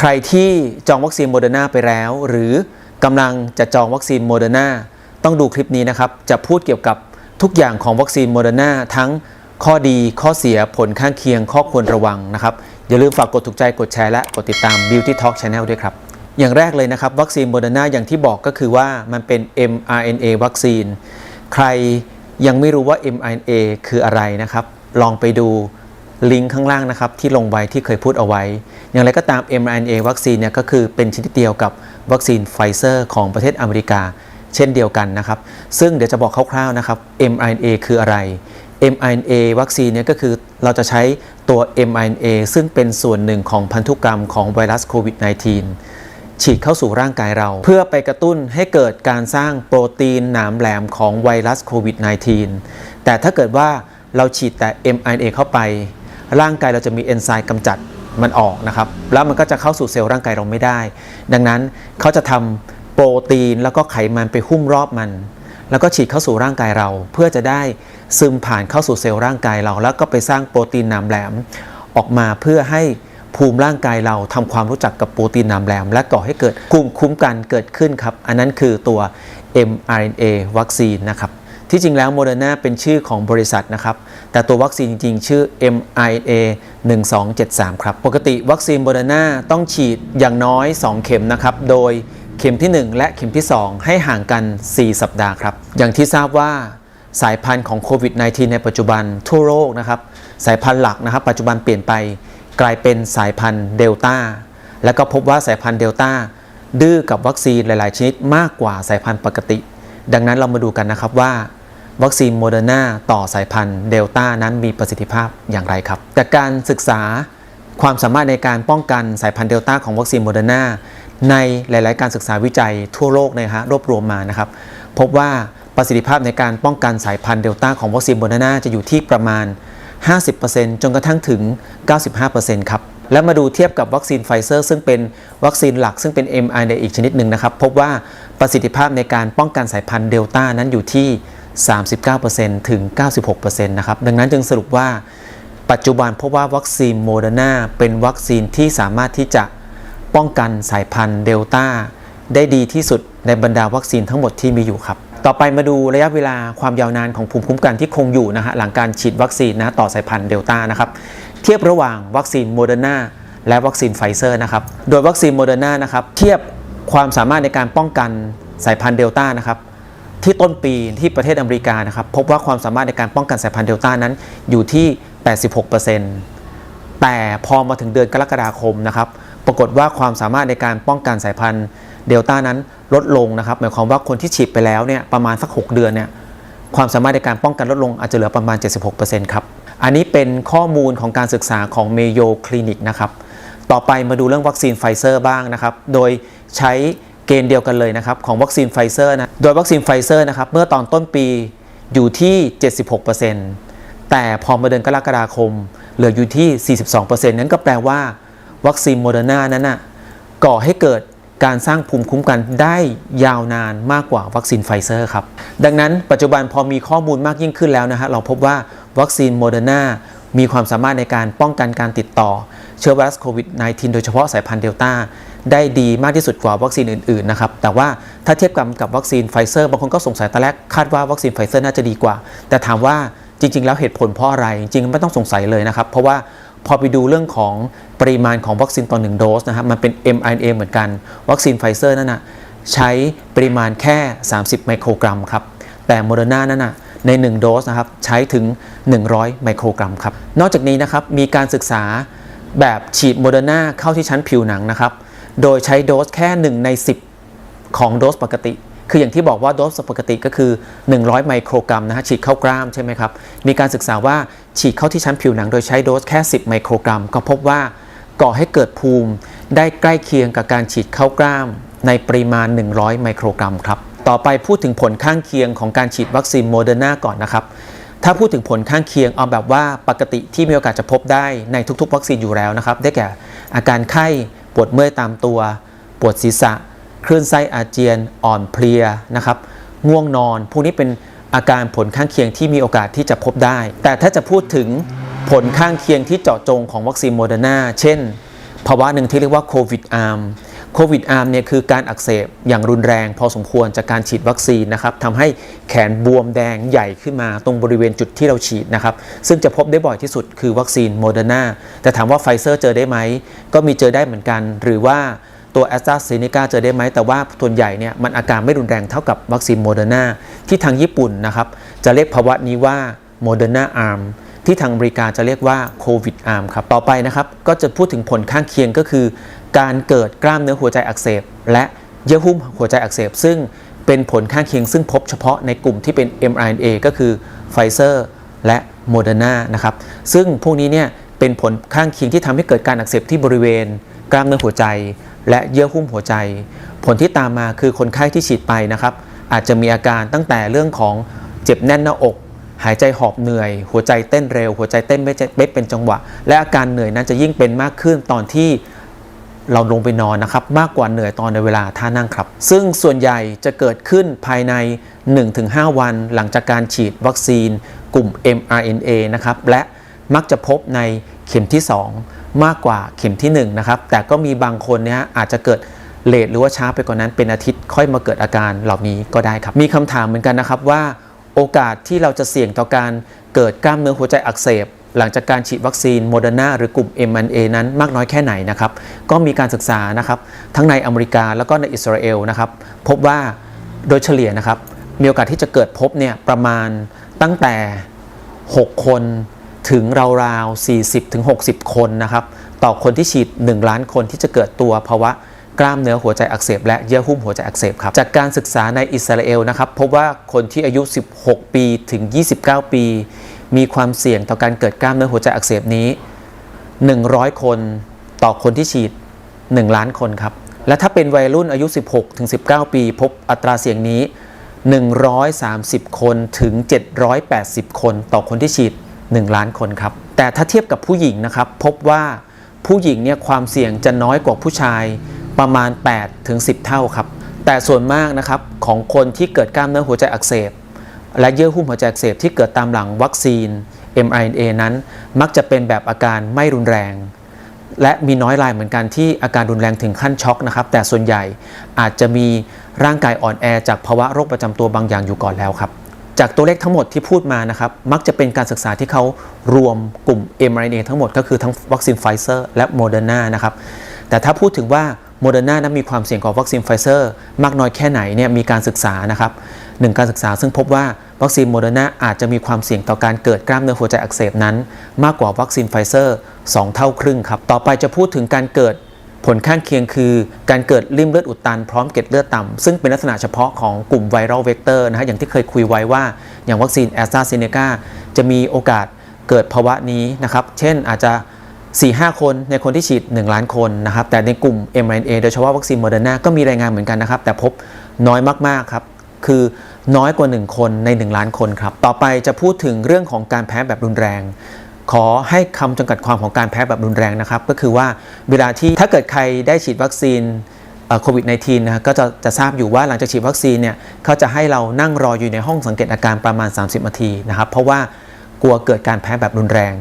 ใครที่จองวัคซีนโมเดอร์นาไปแล้ว หรือกำลังจะจองวัคซีนโมเดอร์นาต้องดูคลิปนี้นะครับ จะพูดเกี่ยวกับทุกอย่างของวัคซีนโมเดอร์นาทั้งข้อดีข้อเสียผลข้างเคียง ข้อควรระวังนะครับ อย่าลืมฝากกดถูกใจกดแชร์และกดติดตาม Beauty Talk Channel ด้วยครับ อย่างแรกเลยนะครับ วัคซีนโมเดอร์นาอย่างที่บอกก็คือว่ามันเป็น mRNA วัคซีน ใครยังไม่รู้ว่า mRNA คืออะไรนะครับ ลองไปดู ลิงก์ข้างล่างนะครับที่ลงไว้ที่เคยพูดเอาไว้ อย่างไรก็ตาม mRNA วัคซีนเนี่ยก็คือเป็นชนิดเดียวกับวัคซีนไฟเซอร์ของประเทศอเมริกา เช่นเดียวกันนะครับ ซึ่งเดี๋ยวจะบอกคร่าวๆนะครับ mRNA คืออะไร mRNA วัคซีนเนี่ยก็คือเราจะใช้ตัว mRNA ซึ่งเป็นส่วนหนึ่งของพันธุกรรมของไวรัสโควิด -19 ฉีดเข้าสู่ร่างกายเรา เพื่อไปกระตุ้นให้เกิดการสร้างโปรตีนหนามแหลมของไวรัสโควิด -19 แต่ถ้าเกิดว่าเราฉีดแต่ mRNA เข้าไป ร่างกายเราจะมีเอนไซม์กำจัดมันออกนะครับ แล้วมันก็จะเข้าสู่เซลล์ร่างกายเราไม่ได้ ดังนั้นเขาจะทำโปรตีนแล้วก็ไขมันไปหุ้มรอบมัน แล้วก็ฉีดเข้าสู่ร่างกายเรา เพื่อจะได้ซึมผ่านเข้าสู่เซลล์ร่างกายเรา แล้วก็ไปสร้างโปรตีนนามแหลมออกมาเพื่อให้ภูมิร่างกายเราทำความรู้จักกับโปรตีนนามแหลม และก่อให้เกิดภูมิคุ้มกันเกิดขึ้นครับ อันนั้นคือตัว mRNA วัคซีนนะครับที่จริงแล้วโมเดอร์นาเป็นชื่อของบริษัทนะครับ แต่ตัววัคซีนจริง ๆ ชื่อ mRNA 1273 ครับ ปกติวัคซีนโมเดอร์นาต้องฉีดอย่างน้อย 2 เข็มนะครับ โดยเข็มที่ 1 และเข็มที่ 2 ให้ห่างกัน 4 สัปดาห์ครับ อย่างที่ทราบว่าสายพันธุ์ของโควิด -19 ในปัจจุบันทั่วโลกนะครับ สายพันธุ์หลักนะครับ ปัจจุบันเปลี่ยนไปกลายเป็นสายพันธุ์เดลต้าแล้วก็พบว่าสายพันธุ์เดลต้าดื้อกับวัคซีนหลาย ๆ ชนิดมากกว่าสายพันธุ์ปกติ ดังนั้นเรามาดูกันนะครับว่า วัคซีนโมเดอร์นาต่อสายพันธุ์เดลต้านั้นมีประสิทธิภาพอย่างไรครับ จากการศึกษาความสามารถในการป้องกันสายพันธุ์เดลต้าของวัคซีนโมเดอร์นาในหลาย ๆ การศึกษาวิจัยทั่วโลกนะฮะรวบรวมมานะครับ พบว่าประสิทธิภาพในการป้องกันสายพันธุ์เดลต้าของวัคซีนโมเดอร์นาจะอยู่ที่ประมาณ 50%จนกระทั่งถึง 95%ครับและมาดูเทียบกับวัคซีนไฟเซอร์ซึ่งเป็นวัคซีนหลักซึ่งเป็น mRNA อีกชนิดหนึ่งนะครับ พบว่าประสิทธิภาพในการป้องกันสายพันธุ์เดลต้านั้นอยู่ที่ 39%ถึง 96%นะครับ ดังนั้นจึงสรุปว่า ปัจจุบันพบว่าวัคซีนโมเดอร์นาเป็นวัคซีนที่สามารถที่จะป้องกันสายพันธุ์เดลต้าได้ดีที่สุดในบรรดาวัคซีนทั้งหมดที่มีอยู่ครับ ต่อไปมาดูระยะเวลาความยาวนานของภูมิคุ้มกันที่คงอยู่นะฮะหลังการฉีดวัคซีนนะต่อสายพันธุ์เดลต้านะครับ เทียบระหว่างวัคซีนโมเดอร์นาและวัคซีนไฟเซอร์นะครับ โดยวัคซีนโมเดอร์นานะครับเทียบความสามารถในการป้องกันสายพันธุ์เดลต้านะครับ ที่ต้นปีที่ประเทศอเมริกานะครับพบว่าความสามารถในการป้องกันสายพันธุ์เดลต้านั้นอยู่ที่ 86%แต่พอมาถึงเดือนกรกฎาคมนะครับปรากฏว่าความสามารถในการป้องกันสายพันธุ์เดลต้านั้นลดลงนะครับหมายความว่าคนที่ฉีดไปแล้วเนี่ยประมาณสัก 6 เดือนเนี่ยความสามารถในการป้องกันลดลงอาจจะเหลือประมาณ 76%ครับ อันนี้เป็นข้อมูลของการศึกษาของ Mayo Clinic นะครับ ต่อไปมาดูเรื่องวัคซีนไฟเซอร์บ้างนะครับ โดยใช้ เกณฑ์เดียวกันเลยนะครับของวัคซีนไฟเซอร์นะ โดยวัคซีนไฟเซอร์นะครับเมื่อตอนต้นปีอยู่ที่ 76%แต่พอมาเดือนกรกฎาคม เหลืออยู่ที่ 42%นั้นก็แปลว่าวัคซีนโมเดอร์นานั้นนะ่ะก่อให้เกิดการสร้างภูมิคุ้มกันได้ยาวนานมากกว่าวัคซีนไฟเซอร์ครับ ดังนั้นปัจจุบันพอมีข้อมูลมากยิ่งขึ้นแล้วนะฮะเราพบว่าวัคซีนโมเดอร์นา มีความสามารถในการป้องกันการติดต่อเชื้อไวรัสโควิด -19 โดยเฉพาะสายพันธุ์เดลต้าได้ดีมากที่สุดกว่าวัคซีนอื่นๆนะครับ แต่ว่าถ้าเทียบกับกับวัคซีนไฟเซอร์บางคนก็สงสัยตอนแรกคาดว่าวัคซีนไฟเซอร์น่าจะดีกว่า แต่ถามว่าจริง ๆ แล้วเหตุผลเพราะอะไร จริงๆไม่ต้องสงสัยเลยนะครับ เพราะว่าพอไปดูเรื่องของปริมาณของวัคซีนต่อ1โดสนะครับมันเป็น mRNA เหมือนกัน วัคซีนไฟเซอร์นั่นนะใช้ปริมาณแค่ 30 ไมโครกรัมครับแต่โมเดอร์นานั่นนะ ใน 1 โดสนะครับใช้ถึง 100 ไมโครกรัมครับ นอกจากนี้นะครับมีการศึกษาแบบฉีดโมเดอร์นาเข้าที่ชั้นผิวหนังนะครับ โดยใช้โดสแค่ 1 ใน 10 ของโดสปกติ คืออย่างที่บอกว่าโดสปกติก็คือ 100 ไมโครกรัมนะฮะฉีดเข้ากล้ามใช่ไหมครับ มีการศึกษาว่าฉีดเข้าที่ชั้นผิวหนัง โดยใช้โดสแค่ 10 ไมโครกรัม ก็พบว่าก่อให้เกิดภูมิได้ใกล้เคียงกับการฉีดเข้ากล้ามในปริมาณ 100 ไมโครกรัมครับ ต่อไปพูดถึงผลข้างเคียงของการฉีดวัคซีนโมเดอร์นาก่อนนะครับ ถ้าพูดถึงผลข้างเคียงเอาแบบว่าปกติที่มีโอกาสจะพบได้ในทุกๆ วัคซีนอยู่แล้วนะครับ ได้แก่อาการไข้ปวดเมื่อยตามตัว ปวดศีรษะ คลื่นไส้อาเจียน อ่อนเพลียนะครับ ง่วงนอน พวกนี้เป็นอาการผลข้างเคียงที่มีโอกาสที่จะพบได้ แต่ถ้าจะพูดถึงผลข้างเคียงที่เจาะจงของวัคซีนโมเดอร์นาเช่นภภาวะหนึ่งที่เรียกว่าโควิดอาร์ม โควิดอาร์มเนี่ยคือการอักเสบอย่างรุนแรงพอสมควรจากการฉีดวัคซีนนะครับทำให้แขนบวมแดงใหญ่ขึ้นมาตรงบริเวณจุดที่เราฉีดนะครับ ซึ่งจะพบได้บ่อยที่สุดคือวัคซีนโมเดอร์นาแต่ถามว่าไฟเซอร์เจอได้ไหม ก็มีเจอได้เหมือนกัน หรือว่าตัวแอสตราเซเนกาเจอได้ไหม แต่ว่าส่วนใหญ่เนี่ยมันอาการไม่รุนแรงเท่ากับวัคซีนโมเดอร์นาที่ทางญี่ปุ่นนะครับจะเรียกภาวะนี้ว่าโมเดอร์นาอาร์มที่ทางอเมริกาจะเรียกว่าโควิดอาร์มครับ ต่อไปนะครับ ก็จะพูดถึงผลข้างเคียงก็คือ การเกิดกล้ามเนื้อหัวใจอักเสบ และเยื่อหุ้มหัวใจอักเสบ ซึ่งเป็นผลข้างเคียงซึ่งพบเฉพาะในกลุ่มที่เป็น mRNA ก็คือไฟเซอร์และโมเดอร์นานะครับ ซึ่งพวกนี้เนี่ยเป็นผลข้างเคียงที่ทำให้เกิดการอักเสบที่บริเวณ กล้ามเนื้อหัวใจ และเยื่อหุ้มหัวใจ ผลที่ตามมาคือคนไข้ที่ฉีดไปนะครับ อาจจะมีอาการตั้งแต่เรื่องของเจ็บแน่นหน้าอก หายใจหอบเหนื่อย หัวใจเต้นเร็ว หัวใจเต้นไม่เป็นจังหวะ และอาการเหนื่อยนั้นจะยิ่งเป็นมากขึ้นตอนที่ เราลงไปนอนนะครับ มากกว่าเหนื่อยตอนในเวลาท่านั่งครับ ซึ่งส่วนใหญ่จะเกิดขึ้นภายใน 1-5 วัน หลังจากการฉีดวัคซีน กลุ่ม mRNA นะครับและมักจะพบในเข็มที่ 2 มากกว่าเข็มที่1นะครับแต่ก็มีบางคนเนี่ยอาจจะเกิดเลทหรือว่าช้าไปกว่านนั้นเป็นอาทิตย์ค่อยมาเกิดอาการเหล่านี้ก็ได้ครับ มีคำถามเหมือนกันนะครับว่า โอกาสที่เราจะเสี่ยงต่อการเกิดกล้ามเนื้อหัวใจอักเสบ หลังจากการฉีดวัคซีนโมเดอร์นาหรือกลุ่ม mRNA นั้นมากน้อยแค่ไหนนะครับ ก็มีการศึกษานะครับทั้งในอเมริกาแล้วก็ในอิสราเอลนะครับ พบว่าโดยเฉลี่ยนะครับ มีโอกาสที่จะเกิดพบเนี่ยประมาณตั้งแต่ 6 คนถึงราวๆ 40ถึง60 คนนะครับ ต่อคนที่ฉีด 1 ล้านคนที่จะเกิดตัวภาวะกล้ามเนื้อหัวใจอักเสบและเยื่อหุ้มหัวใจอักเสบครับ จากการศึกษาในอิสราเอลนะครับ พบว่าคนที่อายุ 16 ปีถึง 29 ปี มีความเสี่ยงต่อการเกิดกล้ามเนื้อหัวใจอักเสบนี้ 100 คนต่อคนที่ฉีด 1 ล้านคนครับ และถ้าเป็นวัยรุ่นอายุ 16ถึง19 ปี พบอัตราเสี่ยงนี้ 130 คนถึง 780 คนต่อคนที่ฉีด 1 ล้านคนครับ แต่ถ้าเทียบกับผู้หญิงนะครับ พบว่าผู้หญิงเนี่ยความเสี่ยงจะน้อยกว่าผู้ชายประมาณ8ถึง10 เท่าครับ แต่ส่วนมากนะครับของคนที่เกิดกล้ามเนื้อหัวใจอักเสบ และเยื่อหุ้มหัวใจอักเสบที่เกิดตามหลังวัคซีน mRNA นั้นมักจะเป็นแบบอาการไม่รุนแรง และมีน้อยรายเหมือนกันที่อาการรุนแรงถึงขั้นช็อกนะครับ แต่ส่วนใหญ่อาจจะมีร่างกายอ่อนแอ จากภาวะโรคประจำตัวบางอย่างอยู่ก่อนแล้วครับ จากตัวเลขทั้งหมดที่พูดมานะครับ มักจะเป็นการศึกษาที่เขารวมกลุ่ม mRNA ทั้งหมดก็คือทั้งวัคซีนไฟเซอร์และโมเดอร์นานะครับแต่ถ้าพูดถึงว่าโมเดอร์นานั้นมีความเสี่ยงกว่าวัคซีนไฟเซอร์มากน้อยแค่ไหนเนี่ยมีการศึกษานะครับ หนึ่งการศึกษาซึ่งพบว่าวัคซีนโมเดอร์นาอาจจะมีความเสี่ยงต่อการเกิดกล้ามเนื้อหัวใจอักเสบนั้น มากกว่าวัคซีนไฟเซอร์ 2 เท่าครึ่งครับ ต่อไปจะพูดถึงการเกิดผลข้างเคียงคือ การเกิดริ่มเลือดอุดตันพร้อมเกล็ดเลือดต่ำซึ่งเป็นลักษณะเฉพาะของกลุ่มไวรัลเวกเตอร์นะฮะอย่างที่เคยคุยไว้ว่า อย่างวัคซีนแอสตราเซเนกาจะมีโอกาสเกิดภาวะนี้นะครับ เช่นอาจจะ 4-5 คนในคนที่ฉีด 1 ล้านคนนะครับ แต่ในกลุ่ม mRNA โดยเฉพาะวัคซีนโมเดอร์นาก็มีรายงานเหมือนกันนะครับ แต่พบน้อยมาก ๆ ครับ คือน้อยกว่า 1 คนใน 1 ล้านคนครับ ต่อไปจะพูดถึงเรื่องของการแพ้แบบรุนแรง ขอให้คำจำกัดความของการแพ้แบบรุนแรงนะครับ ก็คือว่าเวลาที่ถ้าเกิดใครได้ฉีดวัคซีนโควิด -19 นะก็จะจะทราบอยู่ว่าหลังจากฉีดวัคซีนเนี่ยเขาจะให้เรานั่งรออยู่ในห้องสังเกตอาการประมาณ 30 นาทีนะครับเพราะว่ากลัวเกิดการแพ้แบบรุนแรง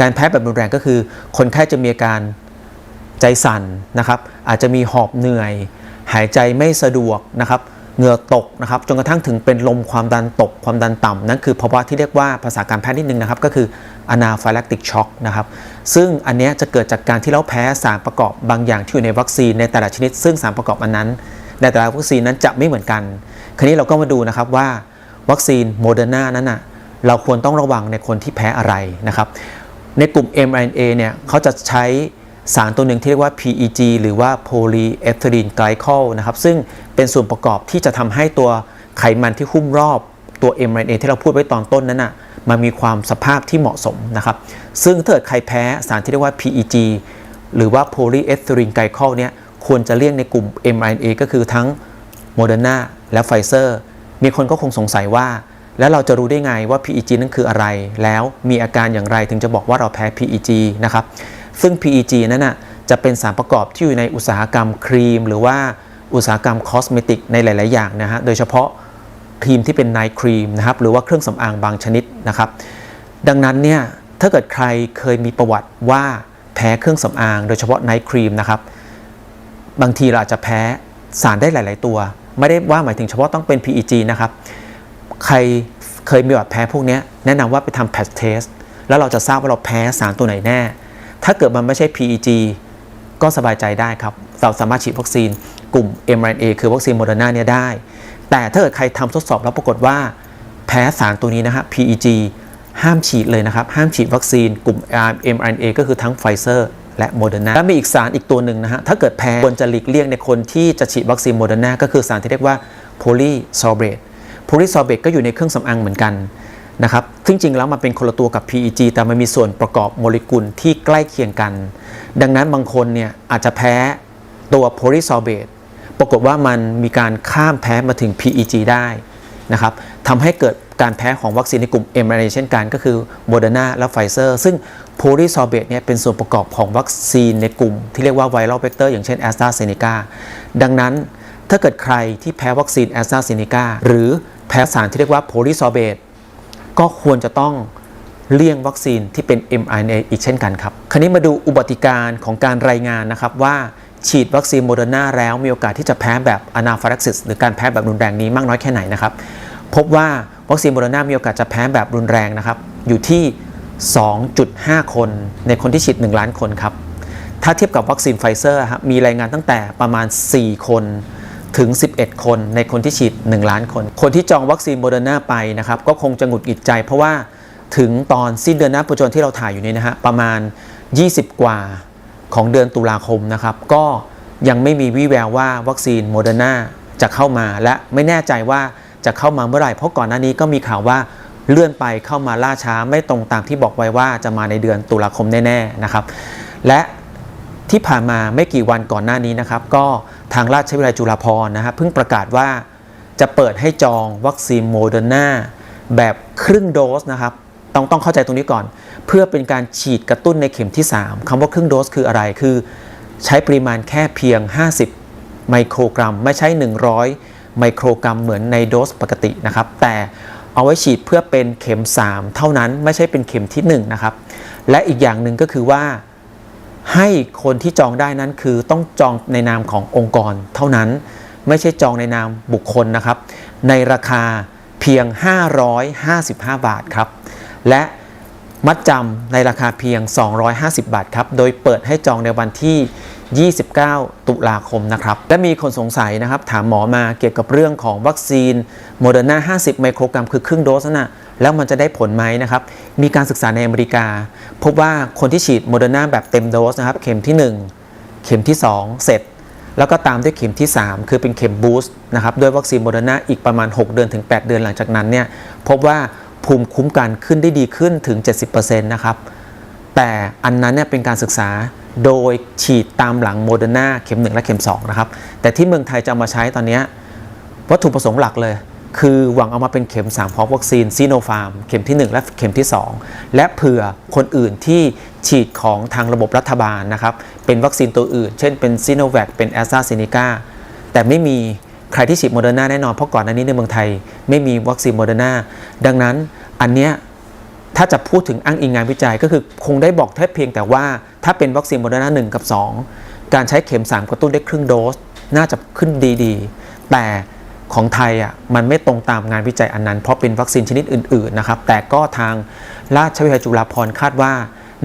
การแพ้แบบรุนแรงก็คือ คนไข้จะมีอาการใจสั่นนะครับ อาจจะมีหอบเหนื่อย หายใจไม่สะดวกนะครับ เหงื่อตกนะครับจนกระทั่งถึงเป็นลมความดันตกความดันต่ำนั่นคือภาวะที่เรียกว่าภาษาการแพทย์นิดนึงนะครับ ก็คือ anaphylactic shock นะครับซึ่งอันนี้จะเกิดจากการที่เราแพ้สารประกอบบางอย่างที่อยู่ในวัคซีนในแต่ละชนิด ซึ่งสารประกอบอันนั้นในแต่ละวัคซีนนั้นจะไม่เหมือนกัน คราวนี้เราก็มาดูนะครับว่าวัคซีนโมเดอร์นานั้นนะเราควรต้องระวังในคนที่แพ้อะไรนะครับในกลุ่ม mRNA เนี่ยเขาจะใช้ สารตัวหนึ่งที่เรียกว่า PEG หรือว่า polyethylene glycol นะครับ ซึ่งเป็นส่วนประกอบที่จะทำให้ตัวไขมันที่หุ้มรอบตัว mRNA ที่เราพูดไว้ตอนต้นนั้นนะ่ะมันมีความสภาพที่เหมาะสมนะครับ ซึ่งถ้าเกิดใครแพ้สารที่เรียกว่า PEG หรือว่า polyethylene glycol เนี่ยควรจะเลี่ยงในกลุ่ม mRNA ก็คือทั้ง Moderna และ Pfizer มีคนก็คงสงสัยว่า แล้วเราจะรู้ได้ไงว่า PEG นั่นคืออะไร แล้วมีอาการอย่างไรถึงจะบอกว่าเราแพ้ PEG นะครับ ซึ่ง PEG นั้นนะจะเป็นสารประกอบที่อยู่ในอุตสาหกรรมครีม หรือว่าอุตสาหกรรมคอสเมติกในหลาย ๆ อย่างนะฮะ โดยเฉพาะครีมที่เป็นไนท์ครีมนะครับ หรือว่าเครื่องสำอางบางชนิดนะครับ ดังนั้นเนี่ยถ้าเกิดใครเคยมีประวัติว่าแพ้เครื่องสำอาง โดยเฉพาะไนท์ครีมนะครับ บางทีเราอาจจะแพ้สารได้หลาย ๆ ตัว ไม่ได้ว่าหมายถึงเฉพาะต้องเป็น PEG นะครับ ใครเคยมีแบบแพ้พวกนี้แนะนำว่าไปทำ patch test แล้วเราจะทราบว่าเราแพ้สารตัวไหนแน่ ถ้าเกิดมันไม่ใช่ PEG ก็สบายใจได้ครับ เราสามารถฉีดวัคซีนกลุ่ม mRNA คือวัคซีนโมเดอร์นาเนี่ยได้ แต่ถ้าเกิดใครทำทดสอบแล้วปรากฏว่า แพ้สารตัวนี้นะฮะ PEG ห้ามฉีดเลยนะครับ ห้ามฉีดวัคซีนกลุ่ม mRNA ก็คือทั้งไฟเซอร์และโมเดอร์นาและมีอีกสารอีกตัวหนึ่งนะฮะ ถ้าเกิดแพ้ควรจะหลีกเลี่ยงในคนที่จะฉีดวัคซีนโมเดอร์นาก็คือสารที่เรียกว่าโพลีซอเบตโพลีซอเบตก็อยู่ในเครื่องสำอางเหมือนกัน นะครับซึ่งจริงแล้วมันเป็นคนละตัวกับ PEG แต่มันมีส่วนประกอบโมเลกุลที่ใกล้เคียงกัน ดังนั้นบางคนเนี่ยอาจจะแพ้ตัวโพลีซอเบตปรากฏว่ามันมีการข้ามแพ้มาถึง PEG ได้นะครับทำให้เกิดการแพ้ของวัคซีนในกลุ่ม mRNA เช่นกันก็คือโมเดอร์นาและไฟเซอร์ซึ่งโพลีซอเบตเนี่ยเป็นส่วนประกอบของวัคซีนในกลุ่ม ที่เรียกว่าไวรัลเวกเตอร์อย่างเช่นแอสตราเซเนกาดังนั้นถ้าเกิดใครที่แพ้วัคซีนแอสตราเซเนกาหรือแพ้สารที่เรียกว่าโพลีซอเบต ก็ควรจะต้องเลี่ยงวัคซีนที่เป็น mRNA อีกเช่นกันครับ คราวนี้มาดูอุบัติการของการรายงานนะครับว่าฉีดวัคซีนโมเดอร์นาแล้วมีโอกาสที่จะแพ้แบบอนาฟาลักซิสหรือการแพ้แบบรุนแรงนี้มากน้อยแค่ไหนนะครับ พบว่าวัคซีนโมเดอร์นามีโอกาสจะแพ้แบบรุนแรงนะครับ อยู่ที่ 2.5 คนในคนที่ฉีด 1 ล้านคนครับ ถ้าเทียบกับวัคซีนไฟเซอร์ครับมีรายงานตั้งแต่ประมาณ 4 คน ถึง 11 คนในคนที่ฉีด 1 ล้านคน คนที่จองวัคซีนโมเดอร์นาไปนะครับ ก็คงจะหงุดหงิดใจ เพราะว่าถึงตอนสิ้นเดือนหน้าปัจจุบันที่เราถ่ายอยู่นี้นะฮะประมาณ 20 กว่าของเดือนตุลาคมนะครับ ก็ยังไม่มีวี่แววว่าวัคซีนโมเดอร์นาจะเข้ามาและไม่แน่ใจว่าจะเข้ามาเมื่อไหร่ เพราะก่อนหน้านี้ก็มีข่าวว่าเลื่อนไปเข้ามาล่าช้าไม่ตรงตามที่บอกไว้ว่าจะมาในเดือนตุลาคมแน่ๆนะครับ และที่ผ่านมาไม่กี่วันก่อนหน้านี้นะครับ ก็ ทางราชวิทยาลัยจุฬาภรณ์นะครับเพิ่งประกาศว่าจะเปิดให้จองวัคซีนโมเดอร์นาแบบครึ่งโดสนะครับต้องต้องเข้าใจตรงนี้ก่อน เพื่อเป็นการฉีดกระตุ้นในเข็มที่ 3คำว่าครึ่งโดสคืออะไรคือ ใช้ปริมาณแค่เพียง 50 ไมโครกรัม ไม่ใช่ 100 ไมโครกรัมเหมือนในโดสปกตินะครับ แต่เอาไว้ฉีดเพื่อเป็นเข็ม 3 เท่านั้นไม่ใช่เป็นเข็มที่ 1 นะครับ และอีกอย่างหนึ่งก็คือว่า ให้คนที่จองได้นั้นคือต้องจองในนามขององค์กร เท่านั้นไม่ใช่จองในนามบุคคลนะครับ ในราคาเพียง 555 บาทครับ และ มัดจำในราคาเพียง 250 บาทครับ โดยเปิดให้จองในวันที่ 29 ตุลาคมนะครับ และมีคนสงสัยนะครับ ถามหมอมาเกี่ยวกับเรื่องของวัคซีนโมเดอร์นา50 ไมโครกรัมคือครึ่งโดสนะแล้วมันจะได้ผลไหมนะครับ มีการศึกษาในอเมริกา พบว่าคนที่ฉีดโมเดอร์นาแบบเต็มโดสนะครับ เข็มที่ 1 เข็มที่ 2 เสร็จ แล้วก็ตามด้วยเข็มที่ 3 คือเป็นเข็มบูสต์นะครับ ด้วยวัคซีนโมเดอร์นาอีกประมาณ 6 เดือนถึง 8 เดือนหลังจากนั้นเนี่ย พบว่า ภูมิคุ้มกันขึ้นได้ดีขึ้นถึง 70%นะครับ แต่อันนั้นเนี่ยเป็นการศึกษาโดยฉีดตามหลังโมเดอร์นาเข็ม 1 และเข็ม 2 นะครับ แต่ที่เมืองไทยจะมาใช้ตอนนี้วัตถุประสงค์หลักเลย คือหวังเอามาเป็นเข็ม 3 พร้อมวัคซีนซีโนฟาร์ม เข็มที่ 1 และเข็มที่ 2 และเผื่อคนอื่นที่ฉีดของทางระบบรัฐบาลนะครับ เป็นวัคซีนตัวอื่น เช่นเป็นซีโนแวคเป็นแอสตราเซเนกาแต่ไม่มี ใครที่ฉีดโมเดอร์นาแน่นอน เพราะก่อนหน้านี้ในเมืองไทยไม่มีวัคซีนโมเดอร์นาดังนั้นอันเนี้ยถ้าจะพูดถึงอ้างอิงงานวิจัยก็คือคงได้บอกแค่เพียงแต่ว่าถ้าเป็นวัคซีนโมเดอร์นาหกับ 2 การใช้เข็ม 3 กระตุ้นได้ครึ่งโดส น่าจะขึ้นดีๆ แต่ของไทยอะมันไม่ตรงตามงานวิจัยอันนั้น เพราะเป็นวัคซีนชนิดอื่นๆนะครับแต่ก็ทางราชวิทยาลัยจุฬาภรณ์คาดว่า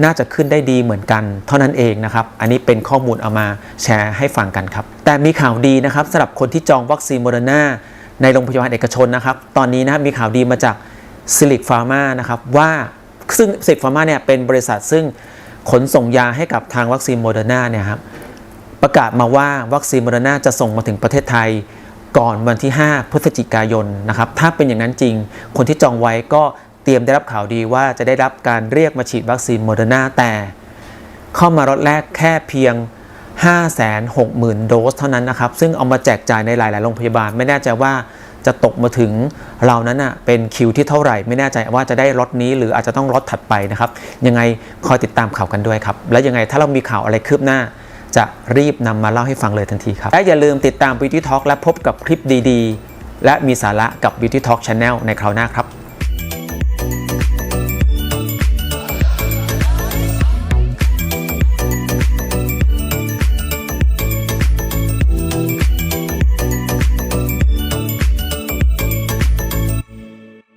น่าจะขึ้นได้ดีเหมือนกัน เท่านั้นเองนะครับ อันนี้เป็นข้อมูลเอามาแชร์ให้ฟังกันครับ แต่มีข่าวดีนะครับสำหรับคนที่จองวัคซีนโมเดอร์นาในโรงพยาบาลเอกชนนะครับ ตอนนี้นะครับมีข่าวดีมาจากซิลิกฟาร์มานะครับว่าซึ่งซิลิกฟาร์มาเนี่ยเป็นบริษัทซึ่งขนส่งยาให้กับทางวัคซีนโมเดอร์นาเนี่ยครับประกาศมาว่าวัคซีนโมเดอร์นาจะส่งมาถึงประเทศไทยก่อนวันที่ 5 พฤศจิกายนนะครับ ถ้าเป็นอย่างนั้นจริง คนที่จองไว้ก็ เตรียมได้รับข่าวดีว่าจะได้รับการเรียกมาฉีดวัคซีนโมเดอร์นาแต่เข้ามารถแรกแค่เพียง 560,000 โดสเท่านั้นนะครับ ซึ่งเอามาแจกจ่ายในหลาย ๆ โรงพยาบาล ไม่แน่ใจว่าจะตกมาถึงเรานั้นอะเป็นคิวที่เท่าไหร่ ไม่แน่ใจว่าจะได้รถนี้หรืออาจจะต้องรถถัดไปนะครับ ยังไงคอยติดตามข่าวกันด้วยครับ และยังไงถ้าเรามีข่าวอะไรคืบหน้า จะรีบนำมาเล่าให้ฟังเลยทันทีครับและอย่าลืมติดตาม Beauty Talk และพบกับคลิปดี ๆ และมีสาระกับ Beauty Talk Channel ในคราวหน้าครับ